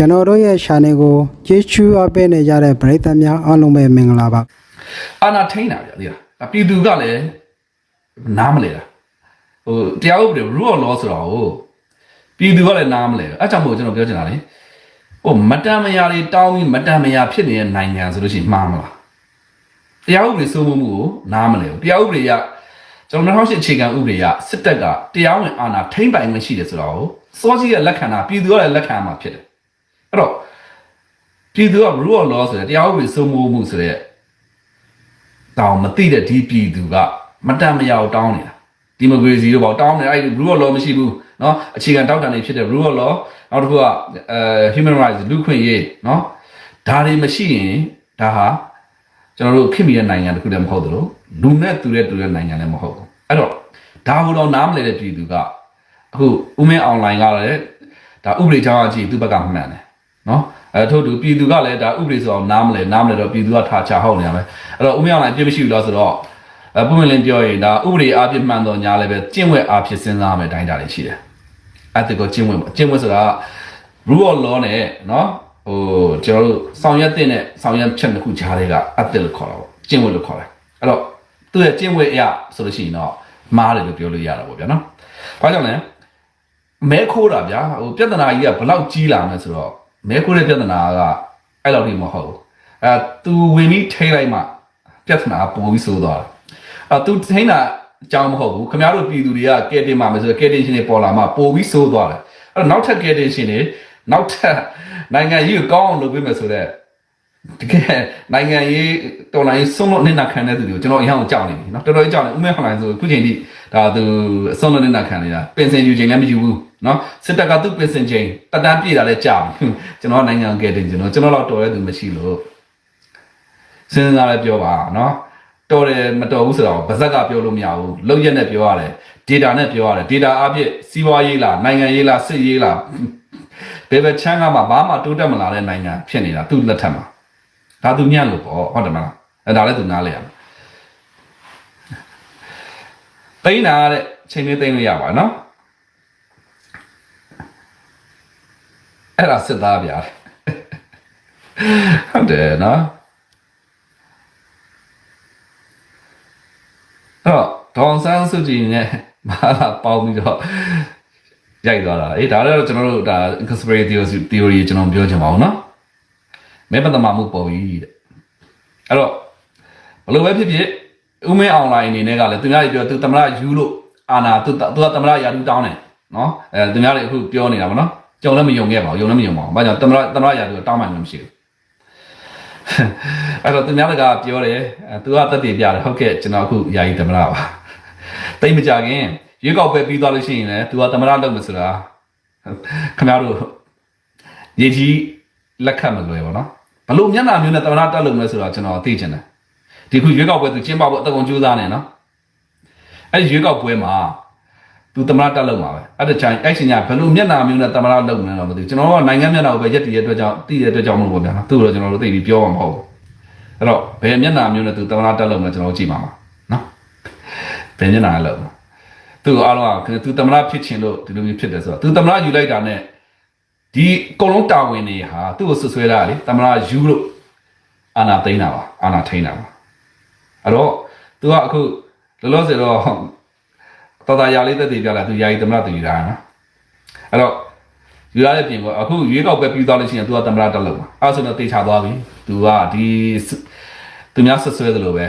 ကျွန်တော်တို့ရဲ့ channel ကိုကြည့်ချူအပ်ပေးနေကြတဲ့ပရိသတ်များအားလုံးပဲမင်္ဂလာပါအာနာထိန်းတာဗျာဒီလားဒါပြည်သူကလည်းနားမလဲတာဟိုတရားဥပဒေ rule of law ဆိုတာကိုပြည်သူကလည်းနားမလဲအဲကြောင့်မို့ကျွန်တော်ပြောချင်တာလေဟိုမတန်မယာတွေတောင်းပြီးမတန်မယာဖြစ်နေတဲ့နိုင်ငံဆိုလို့ရှိရင်မှားမလားတရားဥပဒေစိုးမိုးမှုကိုနားမလဲဘူးတရားဥပဒေကကျွန်တော်2008အခြေခံဥပဒေကစစ်တပ်ကတရားဝင်အာဏာထိန်းပိုင်ခွင့်ရှိတယ်ဆိုတာကိုစောကြီးရဲ့လက်ခံတာပြည်သူကလည်းလက်ခံမှာဖြစ်တယ် အဲ့တော့ပြည်သူက rule of law ဆိုတဲ့တရားဥပဒေစိုးမိုးမှုဆိုတဲ့ တောင်းမသိတဲ့ဒီပြည်သူကမတန်မရအောင်တောင်းနေတာဒီမိုကရေစီတို့ပေါ့တောင်းနေအဲ့ဒီ rule of law မရှိဘူးเนาะအခြေခံတောက်တန်နေဖြစ်တဲ့ rule of law နောက်တစ်ခုကအဲ human rights လူခွင့်ရေးเนาะဒါတွေမရှိရင်ဒါဟာကျွန်တော်တို့ခင်မိတဲ့နိုင်ငံတစ်ခုလည်းမဟုတ်သလိုလူနဲ့တူတဲ့တူတဲ့နိုင်ငံလည်းမဟုတ်ဘူးအဲ့တော့ဒါဘုတော့နားမလဲတဲ့ပြည်သူကအခုဦးမင်းအွန်လိုင်းကလည်းဒါဥပဒေချောင်းအကြည့်သူ့ဘက်ကမှန်တယ် နော်အဲထို့တူပြည်သူကလည်းဒါဥပဒေဆိုအောင်နားမလဲနားမလဲတော့ပြည်သူကထားချဟုတ်နေရမယ်အဲ့တော့ဦးမြောင်လိုင်းအပြစ်မရှိဘူးလားဆိုတော့အပွင့်လင်းပြောရင်ဒါဥပဒေအပြစ်မှန်တော့ညာလည်းပဲကျင့်ဝတ်အဖြစ်စဉ်းစားမယ်တိုင်းတာလည်းရှိတယ်အဲ့ဒါကိုကျင့်ဝတ်ပေါ့ကျင့်ဝတ်ဆိုတာ rule of law နဲ့နော်ဟိုကျွန်တော်တို့ဆောင်ရွက်တဲ့ဆောင်ရွက်ချက်တစ်ခုကြားတွေကအသစ်လို့ခေါ်တာပေါ့ကျင့်ဝတ်လို့ခေါ်တယ်အဲ့တော့သူ့ရဲ့ကျင့်ဝတ်အရာဆိုလို့ရှိရင်တော့မားတယ်လို့ပြောလို့ရတာပေါ့ဗျာနော်။ဘာကြောင့်လဲ။မဲခိုးတာဗျာ။ဟိုပြဿနာကြီးကဘလောက်ကြီးလာမလဲဆိုတော့ မဲခိုးတဲ့ပြဿနာကအဲ့လောက်ထိမဟုတ်ဘူး။အဲသူဝင်ပြီးထိလိုက်မှပြဿနာပိုပြီးဆိုးသွားတယ်။ အဲသူထိန်းတာအကြောင်းမဟုတ်ဘူးခင်ဗျားတို့ပြည်သူတွေကကဲတင်ပါမယ်ဆိုတော့ကဲတင်ရှင်တွေပေါ်လာမှပိုပြီးဆိုးသွားတယ်အဲ့တော့နောက်ထပ်ကဲတင်ရှင်တွေနောက်ထပ်နိုင်ငံကြီးကိုကောင်းအောင်လုပ်ပေးမယ်ဆိုတော့တကယ်နိုင်ငံရေးတော်လိုင်းဆုံးလို့နေနာခံတဲ့သူတွေကိုကျွန်တော်အရင်ကကြောက်နေပြီเนาะတော်တော်ကြောက်နေဦးမဲဟောင်းလိုင်းဆိုခုချိန်ထိ ဒါသူအစွန်လုံးနဲ့ခံနေတာပင်စင်ယူချိန်လည်းမယူဘူးနော်စစ်တပ်ကသူ့ပင်စင်ချိန်တတန်းပြေးတာလည်းကြာပြီကျွန်တော်နိုင်ငံကဲတင်ကျွန်တော်ကျွန်တော်တော့တော်ရသူမရှိလို့စဉ်းစားလည်းပြောပါနော်တော်တယ်မတော်ဘူးဆိုတော့ဗဇက်ကပြောလို့မရဘူးလောက်ရက်နဲ့ပြောရတယ် data နဲ့ပြောရတယ် data အပြည့်စီးပွားရေးလားနိုင်ငံရေးလားစစ်ရေးလားဘယ်ဘက်ချမ်းကမှဘာမှတိုးတက်မလာတဲ့နိုင်ငံဖြစ်နေတာသူ့လက်ထက်မှာဒါသူညံ့လို့ပေါ့ဟုတ်တယ်မလားအဲဒါလည်းသူနားလဲရ ဘိန်းတာတဲ့ချိန်လေးသိမ့်လို့ရပါနော်အဲ့ဒါစစ်သားဗျာဟုတ်တယ်နော်တော့ဒေါန်ဆန်းစုကြည်နဲ့မာလာပေါင်းပြီးတော့ရိုက်သွားတာအေးဒါလည်းတော့ကျွန်တော်တို့ဒါ conspiracy theory ကျွန်တော်ပြောချင်ပါဘူးနော်မဲပတ္တမမှုပေါ်ပြီတဲ့အဲ့တော့ဘယ်လိုပဲဖြစ်ဖြစ် ဥမင်းအွန်လိုင်းအနေနဲ့ကလည်းသူများတွေပြောသူသမရယူလို့အာနာသူသူကသမရယာတူတောင်းတယ်နော်အဲသူများတွေအခုပြောနေတာဗောနော်ကြုံလည်းမယုံခဲ့ပါဘူးယုံလည်းမယုံပါဘူးဘာကြောင့်သမရသမရယာတူတောင်းမှလည်းမရှိဘူးအဲ့တော့သူများကပြောတယ်သူကတက်တည်ပြတယ်ဟုတ်ကဲ့ကျွန်တော်အခုယာယီသမရပါတိတ်မကြခင်ရွေးကောက်ပဲပြီးသွားလို့ရှိရင်လည်းသူကသမရလုပ်မယ်ဆိုတာခင်ဗျားတို့ရေကြီးလက်ခတ်မလွယ်ပါနော်ဘလို့မျက်နှာမျိုးနဲ့သမရတက်လုပ်မယ်ဆိုတာကျွန်တော်သိချင်တယ် ဒီခုရွေးကောက်ပွဲသူကျင်းပဖို့အတကုံကြိုးစားနေနော်အဲ့ဒီရွေးကောက်ပွဲမှာသူသမရတက်လုပ်မှာပဲအဲ့ဒါချိုင်အဲ့ရှင်ကဘလို့မျက်နှာမျိုးနဲ့သမရလုပ်မယ်တော့မသိဘူးကျွန်တော်ကနိုင်ငံမျက်နှာကိုပဲရက်တည်ရတဲ့အတွက်ကြောင့်တည်ရတဲ့အတွက်ကြောင့်မလို့ပေါ့ဗျာနော်သူ့ကိုတော့ကျွန်တော်တို့သိပြီးပြောမှာမဟုတ်ဘူးအဲ့တော့ဘယ်မျက်နှာမျိုးနဲ့သူတမနာတက်လို့မလဲကျွန်တော်တို့ကြည့်ပါမှာနော်ဘယ်မျက်နှာလဲလို့သူအားလုံးကသူတမနာဖြစ်ခြင်းလို့ဒီလိုမျိုးဖြစ်တယ်ဆိုတော့သူတမနာယူလိုက်တာနဲ့ဒီအကုန်လုံးတာဝန်တွေဟာသူ့ကိုဆွဆွဲတာလေတမနာယူလို့အာနာသိမ်းတာပါအာနာထိန်းတာပါ အဲ့တော့သူကအခုလောလောဆယ်တော့တော်တော်ရာလေးတက်တည်ပြလာသူယာယီသမရတည်တာနော်အဲ့တော့ယူရတဲ့ပြင်ပေါ့အခုရွေးကောက်ပဲပြီးသွားလို့ရှိရင်သူကသမရတက်လို့ပါအဲ့ဆိုတော့တေချာသွားပြီသူကဒီသူများဆက်ဆွဲသလိုပဲ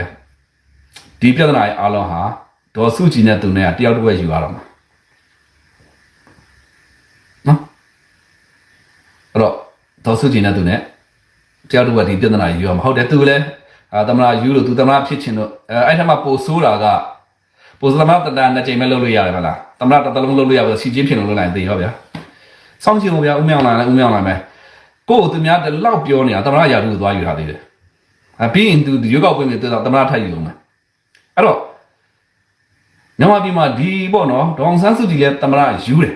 ဒီပြဿနာရဲ့အားလုံးဟာဒေါ်စုကြည်နဲ့သူနဲ့တယောက်တစ်ဝက်ယူရတော့မှာနော်အဲ့တော့ဒေါ်စုကြည်နဲ့သူနဲ့တယောက်တစ်ဝက်ဒီပြဿနာယူရမှာဟုတ်တယ်သူလည်း အာသမရယူလို့ तू သမရဖြစ်ချင်လို့အဲအဲ့ထက်မှပိုဆိုးတာကပိုစသမရတတန်နှစ်ချိန်ပဲလုပ်လို့ရတယ်မလားသမရတစ်တလုံးလုပ်လို့ရပါဆိုစီချင်းဖြစ်လို့လုပ်လိုက်သေးရောဗျာစောင့်ကြည့်လို့ဗျာဦးမြောင်လာလဲဦးမြောင်လာမယ်ကို့ကိုသူများတလောက်ပြောနေတာသမရရာထူးကိုသွားယူထားသေးတယ်အပြီးရင်သူရွေးကောက်ပွဲမှာသူသမရထပ်ယူအောင်မယ်အဲ့တော့မြန်မာပြည်မှာဒီပေါ့နော်ဒေါအောင်ဆန်းစုကြည်လည်းသမရယူတယ်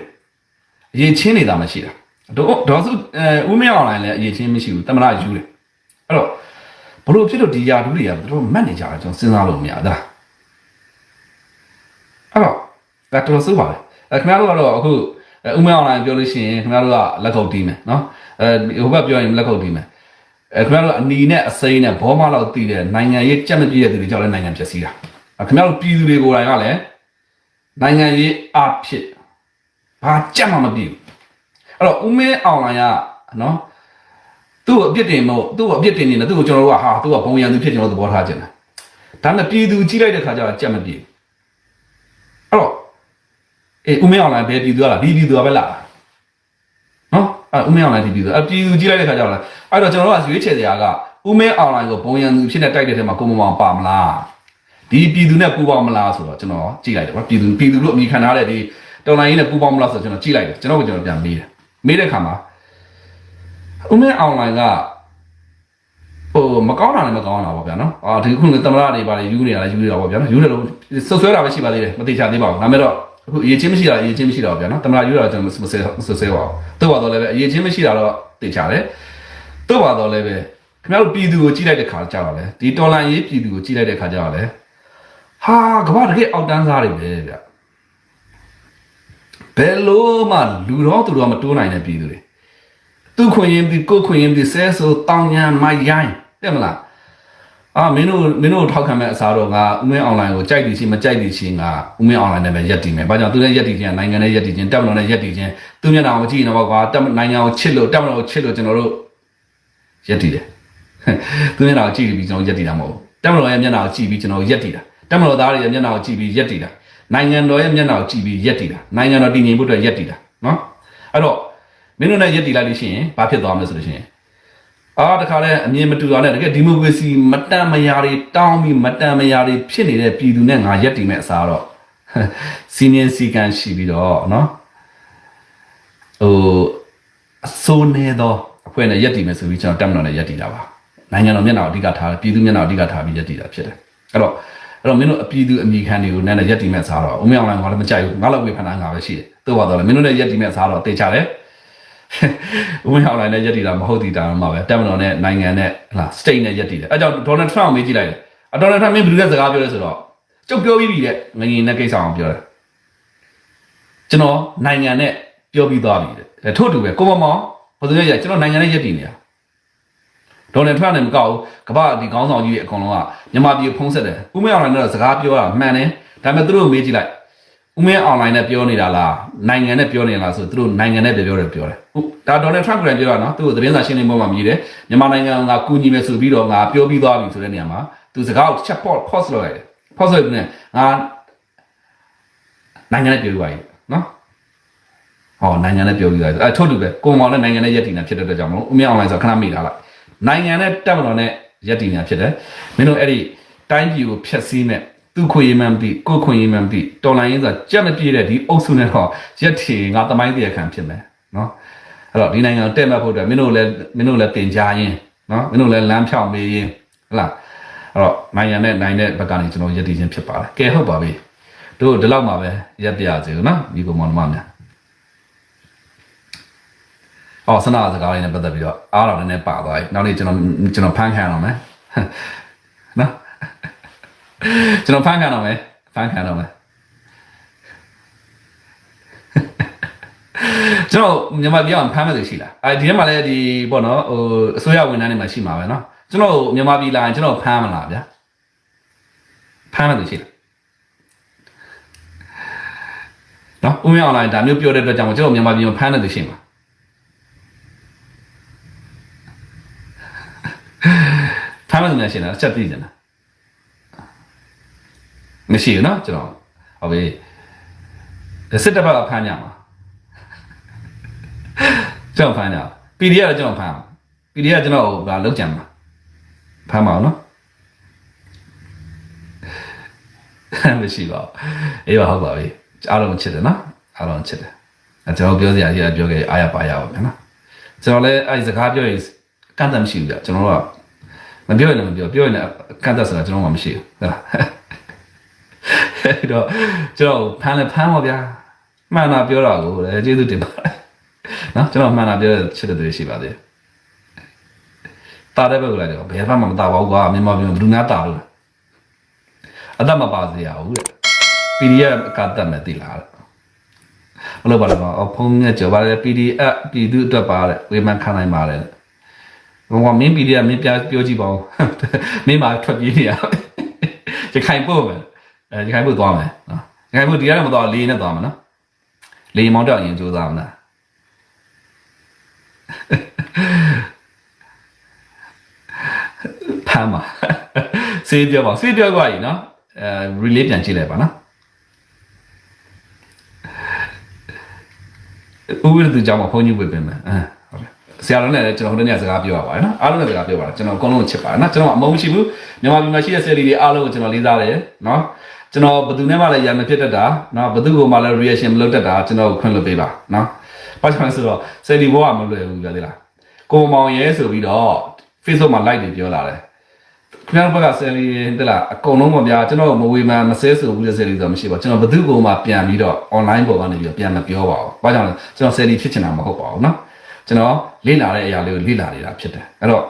အရေးချင်းနေတာမရှိတာဒေါဒေါစုအဲဦးမြောင်လာလည်းအရေးချင်းမရှိဘူးသမရယူတယ်အဲ့တော့ ဘလို့ဖြစ်လို့ဒီရာထူးတွေကတို့မတ်နေကြတာကျွန်တော်စဉ်းစားလို့မရတာအဲ့တော့ဒါတော်ဆိုးပါလေအဲခင်ဗျားတို့ကတော့အခုအဲဥမဲအွန်လိုင်းပြောလို့ရှိရင်ခင်ဗျားတို့ကလက်ခုပ်တီးမယ်နော်အဲဟိုဘက်ပြောရင်လက်ခုပ်တီးမယ်အဲခင်ဗျားတို့ကအနီနဲ့အစိမ်းနဲ့ဘောမလောက်တည်တဲ့နိုင်ငံရေးကြက်မပြည့်တဲ့သူတွေကြောင့်လည်းနိုင်ငံဖြစ်စီတာအဲခင်ဗျားတို့ပြည်သူတွေကိုယ်တိုင်ကလည်းနိုင်ငံရေးအဖြစ်ဘာကြက်မှမပြည့်ဘူးအဲ့တော့ဥမဲအွန်လိုင်းကနော် သူ့ကိုအပြစ်တင်မို့သူ့ကိုအပြစ်တင်နေတယ်သူ့ကိုကျွန်တော်တို့ကဟာသူ့ကဘုံရန်သူဖြစ်ကျွန်တော်တို့သဘောထားကြတယ်ဒါနဲ့ပြည်သူကြီးလိုက်တဲ့ခါကျတော့ကြက်မပြေဘူးအဲ့တော့အေးဦးမင်းအောင်လိုင်းဘယ်ပြည်သူကလားဒီပြည်သူကပဲလားနော်အဲ့ဦးမင်းအောင်လိုင်းဒီပြည်သူအပြည်သူကြီးလိုက်တဲ့ခါကျတော့အဲ့တော့ကျွန်တော်တို့ကရွေးချယ်စရာကဦးမင်းအောင်လိုင်းကိုဘုံရန်သူဖြစ်နေတိုက်တဲ့ထဲမှာကိုမမောင်ပါမလားဒီပြည်သူနဲ့ပူပေါင်းမလားဆိုတော့ကျွန်တော်ကြည့်လိုက်တယ်ဗျပြည်သူပြည်သူတို့အမိခံထားတဲ့ဒီတော်လိုင်းကြီးနဲ့ပူပေါင်းမလားဆိုတော့ကျွန်တော်ကြည့်လိုက်တယ်ကျွန်တော်ကကျွန်တော်ပြန်မေးတယ်မေးတဲ့ခါမှာ ဦးမင်းအွန်လိုင်းကဟိုမကောင်းတာလည်းမကောင်းတာပေါ့ဗျာနော်အာဒီခုကသမရတွေပါလေယူနေတာလည်းယူနေတာပေါ့ဗျာနော်ယူတယ်လို့ဆွဆွဲတာပဲရှိပါသေးတယ်မသိချသေးပါဘူးဒါပေမဲ့တော့အခုအရေးချင်းမရှိတာအရေးချင်းမရှိတာပေါ့ဗျာနော်သမရယူတာကျွန်တော်မဆွဲမဆွဲပါဘူးတို့ပါတော့လည်းပဲအရေးချင်းမရှိတာတော့သိချတယ်တို့ပါတော့လည်းပဲခင်ဗျားတို့ပြည်သူကိုကြည့်လိုက်တဲ့ခါကြတော့လေဒီတော်လန်ရေးပြည်သူကိုကြည့်လိုက်တဲ့ခါကြတော့လေဟာကဘာတကယ်အောက်တန်းစားတွေပဲဗျဘယ်လို့မှလူတော်သူတော်မတိုးနိုင်တဲ့ပြည်သူတွေ သူခွင့်ရင်ဒီကိုခွင့်ရင်ဒီဆဲဆိုတောင်းညာမိုက်ရိုင်းတဲ့မလားအာမင်းတို့မင်းတို့ထောက်ခံမဲ့အစားတော့ငါဥမင်းအွန်လိုင်းကိုကြိုက်သည်ချင်းမကြိုက်သည်ချင်းငါဥမင်းအွန်လိုင်းနဲ့ပဲရက်တည်မယ်။ဘာကြောင့်သူနဲ့ရက်တည်ချင်းနိုင်ငံနဲ့ရက်တည်ချင်းတက်မတော်နဲ့ရက်တည်ချင်းသူမျက်နှာကိုကြည့်နေတော့ကွာတက်နိုင်ငံကိုချစ်လို့တက်မတော်ကိုချစ်လို့ကျွန်တော်တို့ရက်တည်တယ်။သူမျက်နှာကိုကြည့်ပြီးကျွန်တော်ရက်တည်တာမဟုတ်ဘူး။တက်မတော်ရဲ့မျက်နှာကိုကြည့်ပြီးကျွန်တော်ရက်တည်တာ။တက်မတော်သားတွေရဲ့မျက်နှာကိုကြည့်ပြီးရက်တည်တာ။နိုင်ငံတော်ရဲ့မျက်နှာကိုကြည့်ပြီးရက်တည်တာ။နိုင်ငံတော်တည်ငြိမ်ဖို့အတွက်ရက်တည်တာနော်။အဲ့တော့ မင်းတို့နဲ့ရက်တည်လိုက်လို့ရှိရင်ဘာဖြစ်သွားမလဲဆိုလို့ရှိရင်အာတခါလဲအမြင်မတူတာနဲ့တကယ်ဒီမိုကရေစီမတန်မရာတွေတောင်းပြီးမတန်မရာတွေဖြစ်နေတဲ့ပြည်သူနဲ့ငါရက်တည်မဲ့အစားတော့စီနီယံစီကန်ရှိပြီးတော့နော်ဟိုအစိုးနေတော့အဖွဲ့နဲ့ရက်တည်မယ်ဆိုပြီးကျွန်တော်တက်မတော်နဲ့ရက်တည်တာပါနိုင်ငံတော်မျက်နှာကိုအဓိကထားပြည်သူမျက်နှာကိုအဓိကထားပြီးရက်တည်တာဖြစ်တယ်အဲ့တော့အဲ့တော့မင်းတို့အပြည်သူအမိခံတွေကိုနဲ့ရက်တည်မဲ့စားတော့ဦးမြောင်လိုင်းကလည်းမကြိုက်ဘူးငါလောက်ဝေဖန်တာငါပဲရှိတယ်တို့ပါတော့လေမင်းတို့နဲ့ရက်တည်မဲ့စားတော့တေချာတယ် ဦးမင်းအောင်လိုင်းနဲ့ရက်တည်တာမဟုတ်တည်တာမှပဲတက်မတော်နဲ့နိုင်ငံနဲ့ဟလာ state နဲ့ရက်တည်တယ်အဲကြောင့်ဒေါ်နယ်ထရန့်ကိုမေးကြည့်လိုက်တယ်အဒေါ်နယ်ထရန့်မင်းဘယ်လိုလဲစကားပြောလဲဆိုတော့ကျုပ်ပြောပြီးပြီတဲ့ငငင်နဲ့ကိစ္စအောင်ပြောတယ်ကျွန်တော်နိုင်ငံနဲ့ပြောပြီးသွားပြီတဲ့ထို့တူပဲကိုမမောင်ဘယ်သူလဲရကျွန်တော်နိုင်ငံနဲ့ရက်တည်နေတာဒေါ်နယ်ထရန့်နဲ့မကောက်ဘူးကမ္ဘာဒီခေါင်းဆောင်ကြီးတွေအကုန်လုံးကမြန်မာပြည်ကိုဖုံးဆက်တယ်ဦးမင်းအောင်လိုင်းနဲ့စကားပြောတာမှန်တယ်ဒါပေမဲ့သူတို့မေးကြည့်လိုက် ဦးမင်းအွန်လိုင်းနဲ့ပြောနေတာလားနိုင်ငံနဲ့ပြောနေတာလားဆိုသူတို့နိုင်ငံနဲ့ပြောတယ်ပြောတယ်ဟုတ်ဒါဒေါ်နယ်ထရန့်ကလည်းပြောတာနော်သူ့ကိုသတင်းစာရှင်းလင်းပွဲမှာမြည်တယ်မြန်မာနိုင်ငံကကူညီမယ်ဆိုပြီးတော့ငါပြောပြီးသွားပြီဆိုတဲ့နေရာမှာသူစကားကို chat box post လုပ်လိုက်တယ် post လုပ်ပြီးငါနိုင်ငံနဲ့ပြောပြီးပါပြီနော်ဟောနိုင်ငံနဲ့ပြောပြီးသွားပြီအဲထုတ်တူပဲကိုမောင်နဲ့နိုင်ငံနဲ့ရက်တည်နေဖြစ်တဲ့အတွက်ကြောင့်မလို့ဦးမင်းအွန်လိုင်းဆိုခဏမိတာလားနိုင်ငံနဲ့တက်မတော်နဲ့ရက်တည်နေဖြစ်တယ်မင်းတို့အဲ့ဒီတိုင်းပြည်ကိုဖျက်ဆီးမဲ့ သူခွေရမှန်ပြီကိုခွေရမှန်ပြီတော်လိုင်းရေးဆိုကြက်မပြေတဲ့ဒီအုပ်စုနဲ့တော့ရက်ထီငါတမိုင်းတရားခံဖြစ်မယ်နော်အဲ့တော့ဒီနိုင်ငံကိုတက်မှတ်ဖို့အတွက်မင်းတို့လည်းမင်းတို့လည်းတင်ကြရင်နော်မင်းတို့လည်းလမ်းဖြောင်းပေးရင်ဟုတ်လားအဲ့တော့နိုင်ငံနဲ့နိုင်တဲ့ဘက်ကနေကျွန်တော်ရက်တည်ခြင်းဖြစ်ပါတယ်ကဲဟုတ်ပါပြီတို့ဒီလောက်မှာပဲရက်ပြရစီနော်ဒီကောင်မောင်နှမများအော်ဆန္ဒစကားလေးနဲ့ပတ်သက်ပြီးတော့အားတော်နည်းနည်းပါသွားပြီနောက်နေ့ကျွန်တော်ကျွန်တော်ဖန်ခံရအောင်မယ်နော် ကျွန်တော်ဖန်ခံတော့မယ်ဖန်ခံတော့မယ်ကျွန်တော်မြန်မာပြည်အောင်ဖမ်းမဲ့သူရှိလားအဲဒီထဲမှာလည်းဒီပေါ့နော်ဟိုအစိုးရဝန်ထမ်းတွေမှာရှိမှာပဲเนาะကျွန်တော်မြန်မာပြည်လာရင်ကျွန်တော်ဖမ်းမလားဗျာဖမ်းမဲ့သူရှိလားနော်ဦးမင်းအွန်လိုင်းဒါမျိုးပြောတဲ့အတွက်ကြောင့်ကျွန်တော်မြန်မာပြည်မှာဖမ်းတဲ့သူရှိမှာဖမ်းမဲ့သူများရှိလားအချက်သိကြလား မရှိဘူးเนาะကျွန်တော်ဟုတ်ပြီစစ်တပ်ဘက်ကဖမ်းကြမှာကျွန်တော်ဖမ်းကြ PDF တော့ကျွန်တော်ဖမ်း PDF ကျွန်တော်ဗာလောက်ကြံမှာဖမ်းပါအောင်เนาะမရှိပါဘူးအေးပါဟုတ်ပါပြီအားလုံးချစ်တယ်เนาะအားလုံးချစ်တယ်အဲကျွန်တော်ပြောစရာကြီးပြောခဲ့အားရပါရပါဗျာနော်ကျွန်တော်လည်းအဲစကားပြောရင်ကန့်တတ်မရှိဘူးဗျကျွန်တော်ကမပြောရင်လည်းမပြောပြောရင်လည်းကန့်တတ်ဆိုတာကျွန်တော်မှမရှိဘူးဟုတ်လား အဲ့တော့ကျွန်တော်ဖမ်းလဲဖမ်းပါဗျာမှန်တာပြောတာကိုလည်းကျေးဇူးတင်ပါတယ်နော်ကျွန်တော်မှန်တာပြောတဲ့ချစ်တဲ့သူတွေရှိပါသေးတယ်တာတဲ့ဘက်ကလည်းဘယ်ဘက်မှမတာပါဘူးကွာမြန်မာပြည်မှာဘယ်သူများတာလို့လဲအသက်မပါစေရဘူးတဲ့ PDF အကတတ်မဲ့သိလားတဲ့ဘလို့ပါလဲအော်ဖုန်းနဲ့ကြော်ပါလေ PDF ပြည်သူအတွက်ပါတဲ့ဝေမှန်ခံနိုင်ပါလေဘုံကမင်း PDF မင်းပြပြောကြည့်ပါဦးမင်းမှာထွက်ပြေးနေရရခိုင်ပို့မယ် အဲရခိုင်ပို့သွားမယ်နော်ရခိုင်ပို့ဒီကနေမသွားလေးနဲ့သွားမယ်နော်လေးမောင်းတော့ရင်ကြိုးစားမလားဖမ်းပါစေးပြောပါစေးပြောသွားပြီနော်အဲ relay ပြန်ကြည့်လိုက်ပါနော်ဥပဒေသူကြောင့်မဖုန်းကြီးဝေပေးမယ်အဲဟုတ်တယ် ဆရာတော်နဲ့လည်းကျွန်တော်ဟိုတနေ့စကားပြောရပါတယ်နော်အားလုံးနဲ့စကားပြောပါတယ်ကျွန်တော်အကုန်လုံးချစ်ပါတယ်နော်ကျွန်တော်အမုန်းရှိဘူးမြန်မာပြည်မှာရှိတဲ့ဆယ်လီတွေအားလုံးကိုကျွန်တော်လေးစားတယ်နော်ကျွန်တော်ဘယ်သူနဲ့မှလည်းရံမဖြစ်တတ်တာနော်ဘယ်သူ့ကိုမှလည်း reaction မလုပ်တတ်တာကျွန်တော်ကိုခွင့်လွှတ်ပေးပါနော်ဘာကြောင့်လဲဆိုတော့ဆယ်လီဘောကမလွယ်ဘူးပြောသေးလားကိုမောင်ရဲဆိုပြီးတော့ Facebook မှာ like တွေပြောလာတယ်ခင်ဗျားတို့ဘက်ကဆယ်လီတက်လာအကုန်လုံးပေါ့ဗျာကျွန်တော်မဝေမှန်မဆဲဆိုဘူးတဲ့ဆယ်လီဆိုတာမရှိပါဘူးကျွန်တော်ဘယ်သူ့ကိုမှပြန်ပြီးတော့ online ပေါ်ကနေပြီးတော့ပြန်မပြောပါဘူးဘာကြောင့်လဲကျွန်တော်ဆယ်လီဖြစ်ချင်တာမဟုတ်ပါဘူးနော် ကျွန်တော်လေ့လာတဲ့အရာလေးကိုလေ့လာနေတာဖြစ်တယ်အဲ့တော့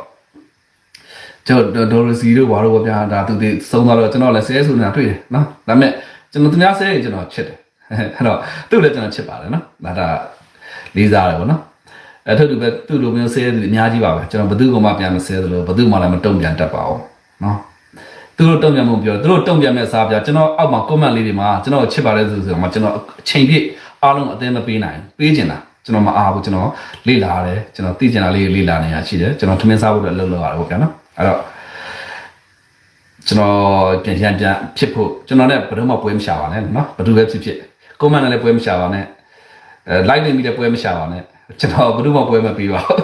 ကျွန်တော်ဒေါ်ရစီတို့ဘာလို့ပေါ့ဗျာဒါသူတွေစုံသွားတော့ကျွန်တော်လည်းဆဲဆိုနေတာတွေ့တယ်နော်ဒါပေမဲ့ကျွန်တော်သူများဆဲရင်ကျွန်တော်ချစ်တယ်အဲ့တော့သူ့လည်းကျွန်တော်ချစ်ပါတယ်နော်ဒါဒါလေးစားတယ်ပေါ့နော်အဲ့ထုတ်သူပဲသူ့လိုမျိုးဆဲသူအများကြီးပါပဲကျွန်တော်ဘယ်သူ့ကိုမှပြန်မဆဲသလိုဘယ်သူ့မှလည်းမတုံ့ပြန်တတ်ပါဘူးနော်သူတို့တုံ့ပြန်မှုပြောသူတို့တုံ့ပြန်မဲ့စားပြကျွန်တော်အောက်မှာ comment လေးတွေမှာကျွန်တော်ချစ်ပါတယ်ဆိုဆိုတော့ကျွန်တော်အချိန်ပြည့်အားလုံးအသိမပေးနိုင်ပေးချင်တာ ကျွန်တော်မအားဘူးကျွန်တော်လေ့လာရတယ်ကျွန်တော်သိကျင်တာလေးလေ့လာနေရရှိတယ်ကျွန်တော်ထမင်းစားဖို့အတွက်လှုပ်လှုပ်ရတယ်ပေါ့ဗျာနော်အဲ့တော့ကျွန်တော်ပြန်ပြန်ပြန်ဖြစ်ဖို့ကျွန်တော်လည်းဘယ်တော့မှပွဲမရှာပါနဲ့နော်ဘယ်သူပဲဖြစ်ဖြစ် comment နဲ့လည်းပွဲမရှာပါနဲ့အဲ like နေမိလည်းပွဲမရှာပါနဲ့ကျွန်တော်ဘယ်သူမှပွဲမပေးပါဘူး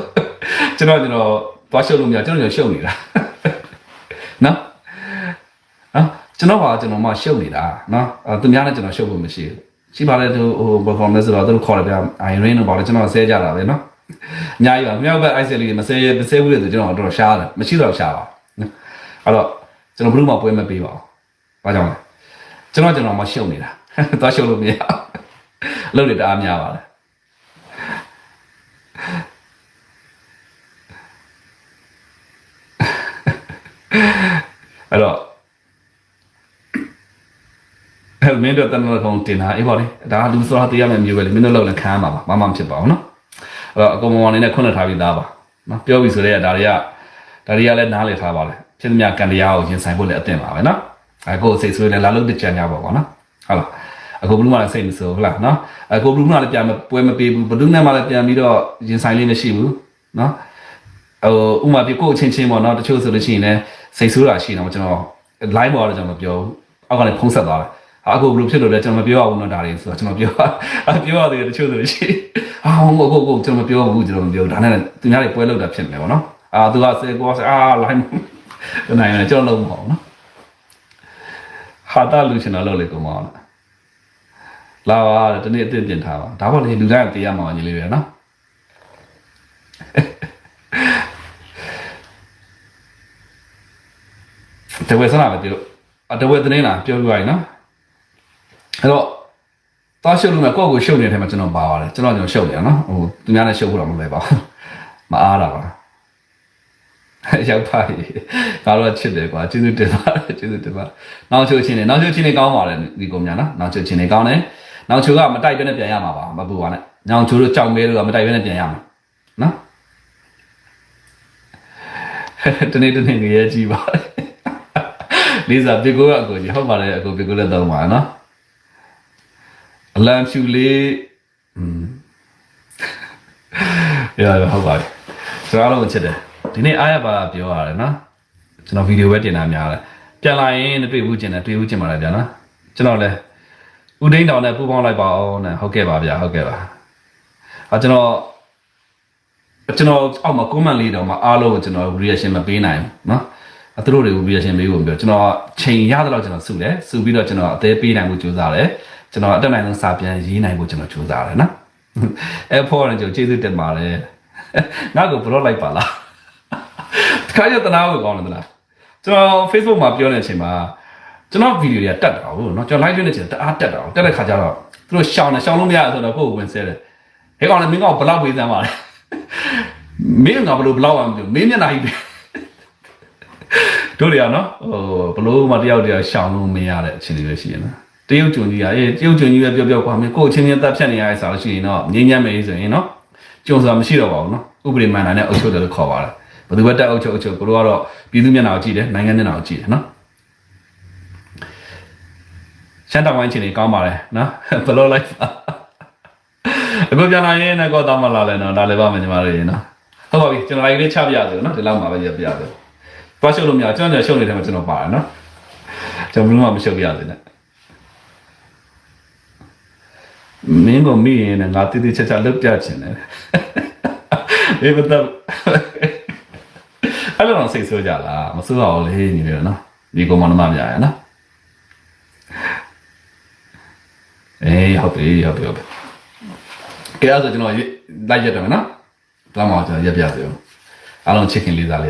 ကျွန်တော်ကျွန်တော်သွားရှုပ်လို့မရကျွန်တော်ကျွန်တော်ရှုပ်နေတာနော်နော်ကျွန်တော်ပါကျွန်တော်မှရှုပ်နေတာနော်အဲသူများနဲ့ကျွန်တော်ရှုပ်ဖို့မရှိဘူး ရှိပါလေသူဟို performance ဆိုတော့သူတို့ခေါ်တယ်ဗျာ iron တော့ပါလေကျွန်တော်ဆဲကြတာပဲနော်အများကြီးပါမြောက်ဘက် ice လေးမဆဲမဆဲဘူးလေဆိုကျွန်တော်တော့ရှားတယ်မရှိတော့ရှားပါနော်အဲ့တော့ကျွန်တော်ဘယ်လို့မှပွဲမပေးပါဘူးဘာကြောင့်လဲကျွန်တော်ကျွန်တော်မှရှုပ်နေတာသွားရှုပ်လို့မရဘူးအလုပ်တွေတအားများပါလေအဲ့တော့ အဲ့မင်းတို့တန်တော်ကောင်တင်တာအေးပါလေဒါလူဆိုတာတရားမယ်မျိုးပဲလေမင်းတို့လောက်လည်းခံရမှာပါမမဖြစ်ပါဘူးနော်အဲ့တော့အကောင်မောင်နေနဲ့ခွင့်လွှတ်ထားပြီးသားပါနော်ပြောပြီဆိုတော့ဒါတွေကဒါတွေကလည်းနားလည်ထားပါလေဖြစ်သမျှကံတရားကိုရင်ဆိုင်ဖို့လည်းအသင့်ပါပဲနော်အကိုစိတ်ဆိုးလည်းလာလို့တကြံကြပါပေါ့နော်ဟုတ်လားအကိုဘလူးမှလည်းစိတ်မဆိုးဟုတ်လားနော်အကိုဘလူးမှလည်းပြန်မပွဲမပေးဘူးဘလူးနဲ့မှလည်းပြန်ပြီးတော့ရင်ဆိုင်လေးမရှိဘူးနော်ဟိုဥမာပြကိုယ့်အချင်းချင်းပေါ့နော်တချို့ဆိုလို့ရှိရင်လည်းစိတ်ဆိုးတာရှိတော့ကျွန်တော် live ပေါ်တော့ကျွန်တော်မပြောဘူးအောက်ကလည်းဖုံးဆက်သွားတယ် အခုဘယ်လိုဖြစ်လို့လဲကျွန်တော်မပြောအောင်တော့ဒါတွေဆိုတော့ကျွန်တော်ပြောအပြောရတယ်တချို့ဆိုလို့ရှိရင်အာဟုတ်ဟုတ်ဟုတ်ကျွန်တော်မပြောဘူးကျွန်တော်မပြောဒါနဲ့သူများတွေပွဲလောက်တာဖြစ်မယ်ပေါ့နော်အာသူကစေကောအာလိုင်းနိုင်တယ်ကျွန်တော်လုံးမအောင်နော်ဟာတာလူချင်တော့လောက်လေကောင်မအောင်လာပါတနေ့အသင့်ပြင်ထားပါဒါပေါ့လေလူတိုင်းတေးရမှာညီလေးပဲနော်တဝဲစနာပဲပြောအတဝဲသတင်းလားပြောပြရရင်နော် အဲ့တော့သွားရှုပ်လို့မဲ့ကိုယ့်ကိုရှုပ်နေတဲ့ထဲမှာကျွန်တော်ပါပါတယ်ကျွန်တော်ကျွန်တော်ရှုပ်နေတာနော်ဟိုသူများနဲ့ရှုပ်ဖို့တော့မလွယ်ပါဘူးမအားတာပါရောက်ပါပြီဒါတော့ချစ်တယ်ကွာကျေးဇူးတင်ပါတယ်ကျေးဇူးတင်ပါနောက်ချိုးချင်းနေနောက်ချိုးချင်းနေကောင်းပါတယ်ဒီကောင်များနော်နောက်ချိုးချင်းနေကောင်းတယ်နောက်ချိုးကမတိုက်ဘဲနဲ့ပြန်ရမှာပါမပူပါနဲ့နောက်ချိုးတို့ကြောင်မဲတို့ကမတိုက်ဘဲနဲ့ပြန်ရမှာနော်တနေ့တနေ့ငရဲကြီးပါလေးစားပြေကိုကအကိုကြီးဟုတ်ပါတယ်အကိုပြေကိုလည်းတော့ပါနော် အလံဖြူလေးอืมရရဟုတ်ပါပြီကျွန်တော်လုံးချစ်တယ်ဒီနေ့အားရပါပြောရတယ်နော်ကျွန်တော်ဗီဒီယိုပဲတင်တာများတယ်ပြန်လာရင်တွေ့ဘူးကျင်တယ်တွေ့ဘူးကျင်ပါလားဗျာနော်ကျွန်တော်လည်းဦးဒိန်းတောင်နဲ့ပူပေါင်းလိုက်ပါအောင်နဲ့ဟုတ်ကဲ့ပါဗျာဟုတ်ကဲ့ပါအကျွန်တော်ကျွန်တော်အောက်မှာ comment လေးတော့မှအားလုံးကိုကျွန်တော် reaction မပေးနိုင်ဘူးနော်အသူတို့တွေကို reaction ပေးဖို့ပြောကျွန်တော်ချိန်ရသလောက်ကျွန်တော်စုတယ်စုပြီးတော့ကျွန်တော်အသေးပေးနိုင်ဖို့ကြိုးစားတယ် ကျွန်တော်အတက်နိုင်ဆုံးစာပြန်ရေးနိုင်ဖို့ကျွန်တော်ကြိုးစားတယ်နော်အဲဖို့လည်းကျွန်တော်ကျေးဇူးတင်ပါတယ်ငါ့ကိုဘလော့လိုက်ပါလားတခါကျတနာကိုကောင်းတယ်သလားကျွန်တော် Facebook မှာပြောနေတဲ့အချိန်မှာကျွန်တော်ဗီဒီယိုတွေကတက်တာဟုတ်နော်ကျွန်တော် live တွေ့နေချိန်တအားတက်တာတက်တဲ့ခါကျတော့သူတို့ရှောင်းနေရှောင်းလို့မရဆိုတော့ကိုယ့်ကိုဝင်ဆဲတယ်ဟဲ့ကောင်လည်းမင်းကောင်ဘလောက်ဝေးစမ်းပါလဲမင်းကဘလို့ဘလောက်အောင်မပြောမင်းမျက်နှာကြီးပဲတို့တွေကနော်ဟိုဘလို့မှတယောက်တယောက်ရှောင်းလို့မရတဲ့အခြေအနေပဲရှိရနော် တတရုတ်ကျွန်းကြီးကအေးတရုတ်ကျွန်းကြီးပဲပြောပြောကွာမင်းကိုယ်ချင်းချင်းတက်ဖြတ်နေရတဲ့စာလို့ရှိရင်တော့ငြိမ်းချမ်းမယ်ဆိုရင်နော်ကျွန်းဆိုတာမရှိတော့ပါဘူးနော်ဥပဒေမှန်တာနဲ့အုပ်ချုပ်တယ်လို့ခေါ်ပါတယ်ဘယ်သူပဲတက်အုပ်ချုပ်အုပ်ချုပ်ကိုတို့ကတော့ပြည်သူမျက်နှာကိုကြည့်တယ်နိုင်ငံမျက်နှာကိုကြည့်တယ်နော်ရှမ်းတောင်ပိုင်းချင်းနေကောင်းပါတယ်နော်ဘယ်လိုလိုက်ပါအခုပြန်လာရင်လည်းကောတောင်းမလာလဲနော်ဒါလည်းပါမယ်ညီမတို့ရေနော်ဟုတ်ပါပြီကျွန်တော်လိုက်လေးချပြရစေနော်ဒီလောက်မှာပဲရပြရစေသွားရှုပ်လို့မရကျွန်တော်ရှုပ်နေတယ်မှာကျွန်တော်ပါတယ်နော်ကျွန်တော်ဘယ်လို့မှမရှုပ်ပြရစေနဲ့ မင်းကမိရင်လည်းငါတိတိကျကျလုပ်ပြချင်တယ်အေးမတော့အဲ့လိုတော့စိတ်ဆိုးကြလားမဆိုးတော့လေညီလေးနော်ဒီကောင်မနမပြရနော်အေးဟုတ်ပြီဟုတ်ပြီဟုတ်ပြီကဲအဲ့ဒါဆိုကျွန်တော်လိုက်ရက်တယ်မယ်နော်တောင်းပါကျွန်တော်ရက်ပြစေအောင်အားလုံးချစ်ခင်လေးစားလေး